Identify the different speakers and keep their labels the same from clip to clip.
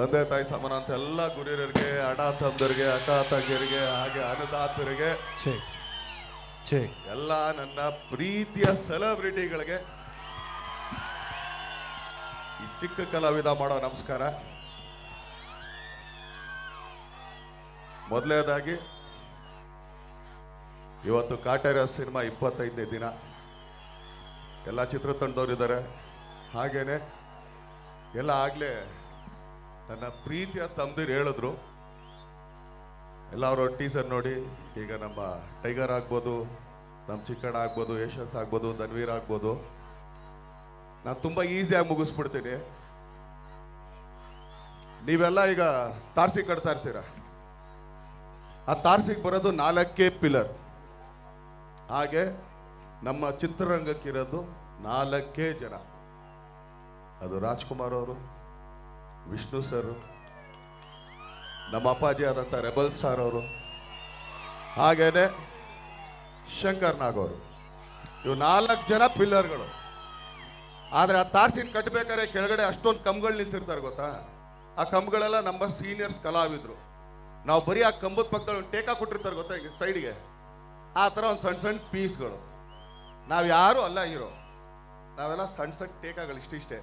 Speaker 1: ತಂದೆ ತಾಯಿ ಸಮಾನ ಅಂತ ಎಲ್ಲ ಗುರಿಯರಿಗೆ ಅಣ್ಣ ತಂದರಿಗೆ ಅಕ್ಕ ತಂಗಿಯರಿಗೆ ಹಾಗೆ
Speaker 2: ಅನುದಾತರಿಗೆ
Speaker 1: ಎಲ್ಲ ನನ್ನ ಪ್ರೀತಿಯ ಸೆಲೆಬ್ರಿಟಿಗಳಿಗೆ ಈ ಚಿಕ್ಕ ಕಲಾವಿದ ಮಾಡೋ ನಮಸ್ಕಾರ. ಮೊದಲನೇದಾಗಿ ಇವತ್ತು ಕಾಟೇರ ಸಿನಿಮಾ ಇಪ್ಪತ್ತೈದನೇ ದಿನ. ಎಲ್ಲ ಚಿತ್ರತಂಡದವ್ರು ಇದ್ದಾರೆ ಹಾಗೇನೆ ಎಲ್ಲ ಆಗಲೇ ನನ್ನ ಪ್ರೀತಿಯ ತಂದಿರು ಹೇಳಿದ್ರು. ಎಲ್ಲ ಅವರ ಟೀಸರ್ ನೋಡಿ, ಈಗ ನಮ್ಮ ಟೈಗರ್ ಆಗ್ಬೋದು, ನಮ್ಮ ಚಿಕ್ಕಣ್ಣ ಆಗ್ಬೋದು, ಯಶಸ್ ಆಗ್ಬೋದು ಧನ್ವೀರ್ ಆಗ್ಬೋದು. ನಾನು ತುಂಬ ಈಸಿಯಾಗಿ ಮುಗಿಸ್ಬಿಡ್ತೀನಿ. ನೀವೆಲ್ಲ ಈಗ ತಾರ್ಸಿ ಕಟ್ತಾ ಇರ್ತೀರ? ಆ ತಾರ್ಸಿಗೆ ಬರೋದು ನಾಲ್ಕೇ ಪಿಲ್ಲರ್. ಹಾಗೆ ನಮ್ಮ ಚಿತ್ರರಂಗಕ್ಕಿರೋದು ನಾಲ್ಕೇ ಜನ. ಅದು ರಾಜ್ಕುಮಾರ್ ಅವರು ವಿಷ್ಣು ಸರ್, ನಮ್ಮ ಅಪ್ಪಾಜಿ ಆದಂಥ ರೆಬಲ್ ಸ್ಟಾರ್ ಅವರು, ಹಾಗೇನೆ ಶಂಕರ್ ನಾಗ್ ಅವರು. ಇವು ನಾಲ್ಕು ಜನ ಪಿಲ್ಲರ್ಗಳು. ಆದರೆ ಆ ತಾರ್ಸಿನ ಕಟ್ಟಬೇಕಾದ್ರೆ ಕೆಳಗಡೆ ಅಷ್ಟೊಂದು ಕಂಬಗಳು ನಿಲ್ಲಿಸಿರ್ತಾರೆ ಗೊತ್ತಾ? ಆ ಕಂಬಗಳೆಲ್ಲ ನಮ್ಮ ಸೀನಿಯರ್ಸ್ ಕಲಾವಿದರು. ನಾವು ಬರೀ ಆ ಕಂಬದ ಪಕ್ಕದಲ್ಲಿ ಒಂದು ಟೇಕ ಕೊಟ್ಟಿರ್ತಾರೆ ಗೊತ್ತಾ ಈಗ ಸೈಡ್ಗೆ? ಆ ಥರ ಒಂದು ಸಣ್ಣ ಸಣ್ಣ ಪೀಸ್ಗಳು. ನಾವು ಯಾರೂ ಅಲ್ಲ ಹೀರೋ. ನಾವೆಲ್ಲ ಸಣ್ಣ ಸಣ್ಣ ಟೇಕಾಗಳು ಇಷ್ಟಿಷ್ಟೇ.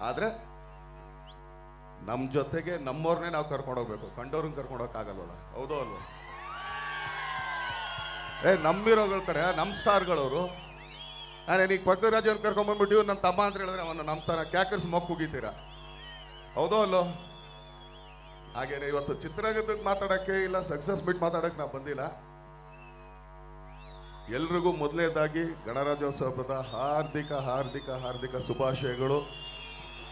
Speaker 1: ಆದರೆ ನಮ್ಮ ಜೊತೆಗೆ ನಮ್ಮವ್ರನ್ನೇ ನಾವು ಕರ್ಕೊಂಡು ಹೋಗ್ಬೇಕು. ಕಂಡವ್ರನ್ನ ಕರ್ಕೊಂಡು ಹೋಗಕ್ಕಾಗಲ್ವಲ್ಲ? ಹೌದೋ ಅಲ್ವ? ಏ ನಮ್ಮಿರೋಗಳ ಕಡೆ ನಮ್ಮ ಸ್ಟಾರ್ಗಳವರು, ನಾನು ಈಗ ಪಕ್ಕದ ರಾಜ್ಯವ್ರು ಕರ್ಕೊಂಡ್ಬಂದ್ಬಿಟ್ಟು ನನ್ನ ತಮ್ಮ ಅಂತ ಹೇಳಿದ್ರೆ ಅವನು ನಮ್ಮ ಥರ ಕ್ಯಾಕರ್ಸ್ ಮೊಕ್ಕ ಕುಗಿತೀರ? ಹೌದೋ ಅಲ್ಲೋ ಹಾಗೇನೆ, ಇವತ್ತು ಚಿತ್ರರಂಗದಕ್ಕೆ ಮಾತಾಡಕ್ಕೆ ಇಲ್ಲ ಸಕ್ಸಸ್ ಬಿಟ್ ಮಾತಾಡಕ್ಕೆ ನಾವು ಬಂದಿಲ್ಲ. ಎಲ್ರಿಗೂ ಮೊದಲನೇದಾಗಿ ಗಣರಾಜ್ಯೋತ್ಸವದ ಹಾರ್ದಿಕ ಹಾರ್ದಿಕ ಹಾರ್ದಿಕ ಶುಭಾಶಯಗಳು.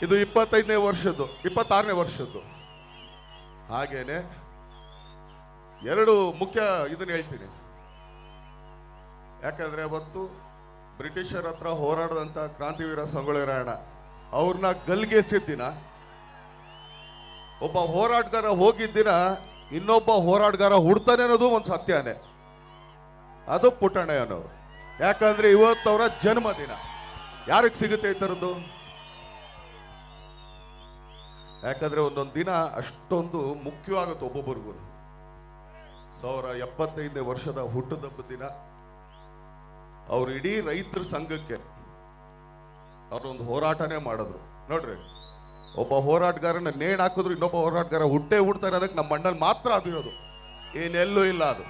Speaker 1: ಇದು ಇಪ್ಪತ್ತೈದನೇ ವರ್ಷದ್ದು, ಇಪ್ಪತ್ತಾರನೇ ವರ್ಷದ್ದು. ಹಾಗೇನೆ ಎರಡು ಮುಖ್ಯ ಇದನ್ನ ಹೇಳ್ತೀನಿ. ಯಾಕಂದ್ರೆ ಅವತ್ತು ಬ್ರಿಟಿಷರ ಹತ್ರ ಹೋರಾಡದಂತ ಕ್ರಾಂತಿವೀರ ಸಂಗೊಳ್ಳಿ ರಾಯಣ್ಣ ಅವ್ರನ್ನ ಗಲ್ಗೆಸಿದ ದಿನ, ಒಬ್ಬ ಹೋರಾಟಗಾರ ಹೋಗಿದ್ದ ದಿನ ಇನ್ನೊಬ್ಬ ಹೋರಾಟಗಾರ ಹುಡ್ತಾನೆ ಅನ್ನೋದು ಒಂದು ಸತ್ಯನೇ. ಅದು ಪುಟ್ಟಣ್ಣಯ್ಯನವರು. ಯಾಕಂದ್ರೆ ಇವತ್ತವರ ಜನ್ಮದಿನ. ಯಾರಿಗೆ ಸಿಗುತ್ತೆ ಈ ಥರದ್ದು ಯಾಕಂದ್ರೆ ಒಂದೊಂದು ದಿನ ಅಷ್ಟೊಂದು ಮುಖ್ಯವಾಗುತ್ತೆ ಒಬ್ಬೊಬ್ಬರಿಗೂ. ಸಾವಿರ ಎಪ್ಪತ್ತೈದನೇ ವರ್ಷದ ಹುಟ್ಟದಬ್ಬ ದಿನ. ಅವ್ರ ಇಡೀ ರೈತರ ಸಂಘಕ್ಕೆ ಅವರೊಂದು ಹೋರಾಟನೇ ಮಾಡಿದ್ರು. ನೋಡ್ರಿ, ಒಬ್ಬ ಹೋರಾಟಗಾರನ ನೇಣ್ ಹಾಕಿದ್ರು ಇನ್ನೊಬ್ಬ ಹೋರಾಟಗಾರ ಹುಟ್ಟೆ ಹುಡ್ತಾರೆ ಅದಕ್ಕೆ ನಮ್ಮ ಮಣ್ಣಲ್ಲಿ ಮಾತ್ರ ಅದು ಇರೋದು. ಏನೆಲ್ಲೂ ಇಲ್ಲ ಅದು.